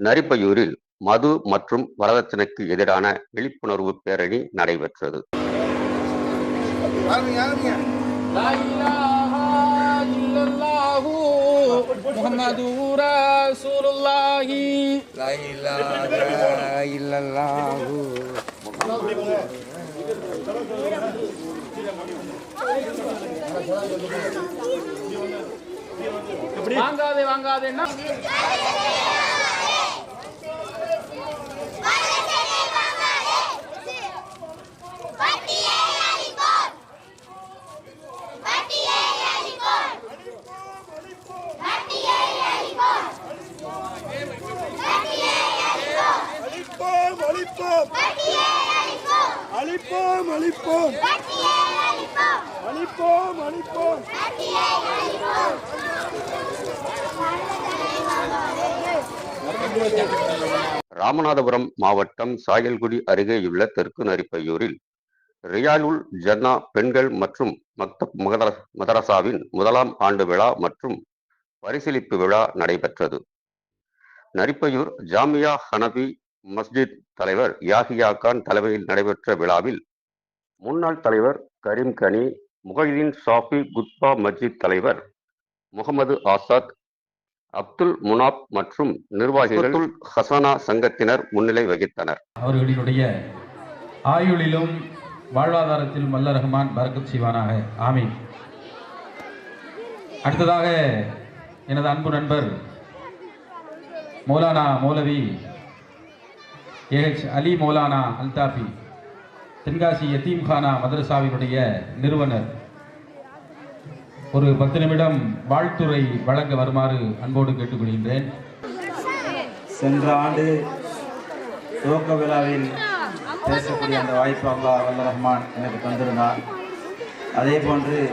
நரிப்பையூரில் மது மற்றும் வரதட்சணைக்கு எதிரான விழிப்புணர்வு பேரணி நடைபெற்றது. யாருங்க யாருங்க? அழிப்போம். அழிப்போம். அழிப்போம் அழிப்போம். அழிப்போம். ராமநாதபுரம் மாவட்டம் சாயல்குடி அருகேயுள்ள தெற்கு நரிப்பையூரில் ரியாலுல் ஜன்னா பெண்கள் மற்றும் மக்தப் மகதர மதரசாவின் முதலாம் ஆண்டு விழா மற்றும் பரிசீலிப்பு விழா நடைபெற்றது. நரிப்பையூர் ஜாமியா ஹனபி மஸ்ஜித் தலைவர் யாஹியா கான் தலைமையில் நடைபெற்ற விழாவில் முன்னாள் தலைவர் கரீம் கனி முகைதீன் ஷாஃபி குத்பா மஸ்ஜித் தலைவர் முகமது ஆசாத் அப்துல் முனாப் மற்றும் நிர்வாகிகள் ஹசனா சங்கத்தினர் முன்னிலை வகித்தனர். அவர்களினுடைய ஆயுளிலும் வாழ்வாதாரத்தில் மல்ல ரஹ்மான் பரக்கத் செய்வானாக. ஆமீன். அடுத்ததாக எனது அன்பு நண்பர் மௌலானா மௌலவி ஏஹெச் அலி மௌலானா அல்தாஃபி தென்காசி யத்தீம்கானா மதரசாவினுடைய நிறுவனர். ஒரு பத்து நிமிடம் வாழ்த்துறை வழங்க வருமாறு அன்போடு கேட்டுக்கொள்கின்றேன். சென்ற ஆண்டு துவக்க விழாவில் பேசக்கூடிய அந்த வாய்ப்பு அல்லா வல்ல ரஹ்மான் எனக்கு தந்திருந்தார். அதே போன்று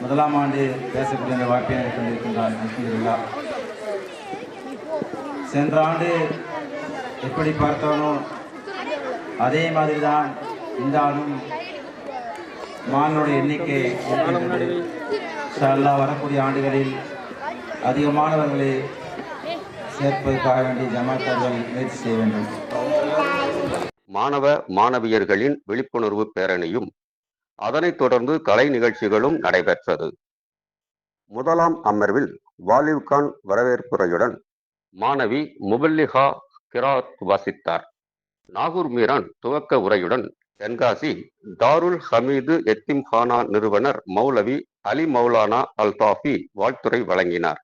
முதலாம் ஆண்டு பேசக்கூடிய அந்த வாய்ப்பை எனக்கு தந்திருக்கின்றார். அல்ஹம்துலில்லாஹ். சென்ற ஆண்டு எப்படி பார்த்தானோ அதே மாதிரி தான் இந்த ஆளும் மாணவருடைய எண்ணிக்கை இருக்கின்றது வரக்கூடிய ஆண்டுகளில் அதிகமானவர்களை சேர்ப்பதற்காக வேண்டிய ஜமாத்தார்கள் முயற்சி செய்ய வேண்டும். மாணவ மாணவியர்களின் விழிப்புணர்வு பேரணியும் அதனைத் தொடர்ந்து கலை நிகழ்ச்சிகளும் நடைபெற்றது. முதலாம் அமர்வில் வாலிவ்கான் வரவேற்புரையுடன் மாணவி முபல்லிஹா கிராத் வாசித்தார். நாகூர் மீரான் துவக்க உரையுடன் தென்காசி தாருல் ஹமீது எத்திம்ஹானா நிறுவனர் மௌலவி அலி மௌலானா அல்தாஃபி வாழ்த்துரை வழங்கினார்.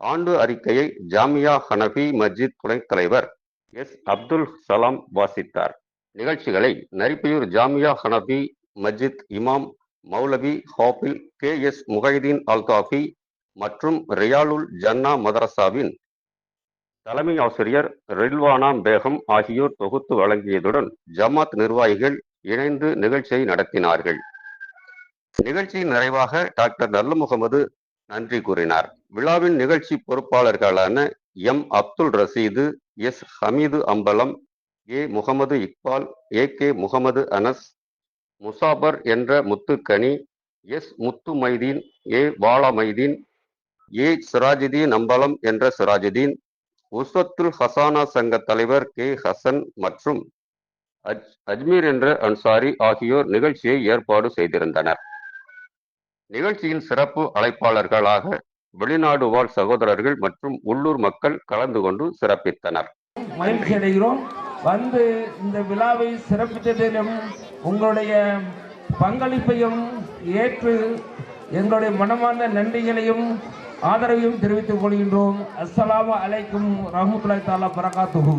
ஆண்டு அறிக்கையை ஜாமியா ஹனபி மஸ்ஜித் துணைத் தலைவர் எஸ் அப்துல் சலாம் வாசித்தார். நிகழ்ச்சிகளை நரிப்பையூர் ஜாமியா ஹனபி மஸ்ஜித் இமாம் மௌலவி ஹாபில் கே எஸ் முகைதீன் அல்தாஃபி மற்றும் ரியாலுல் ஜன்னா மதரசாவின் தலைமை ஆசிரியர் ரில்வானா பேகம் ஆகியோர் தொகுத்து வழங்கியதுடன் ஜமாத் நிர்வாகிகள் இணைந்து நிகழ்ச்சியை நடத்தினார்கள். நிகழ்ச்சியின் நிறைவாக டாக்டர் நல்ல முகமது நன்றி கூறினார். விழாவின் நிகழ்ச்சி பொறுப்பாளர்களான M. Abdul Rasheed S. Hameed Ambalam A. Mohammed Iqbal A. K. Mohammed Anas Muzaffar என்ற Muthukani S. Muthu Maideen A. Bala Maideen A. Sirajudeen Ambalam என்ற சிராஜுதீன் உஸ்வத்துல் ஹசானா சங்க தலைவர் கே. ஹசன் மற்றும் அஜ் அஜ்மீர் என்ற அன்சாரி ஆகியோர் நிகழ்ச்சியை ஏற்பாடு செய்திருந்தனர். நிகழ்ச்சியின் சிறப்பு அழைப்பாளர்களாக வெளிநாடு வாழ் சகோதரர்கள் மற்றும் உள்ளூர் மக்கள் கலந்து கொண்டு சிறப்பித்தனர். மகிழ்ச்சி அடைகிறோம். வந்து இந்த விழாவை சிறப்பித்ததிலும் உங்களுடைய பங்களிப்பையும் ஏற்று எங்களுடைய மனமார்ந்த நன்றிகளையும் ஆதரவையும் தெரிவித்துக் கொள்கின்றோம். அஸ்ஸலாமு அலைக்கும் ரஹமத்துல்லாஹி தஆலா பரகாத்துஹு.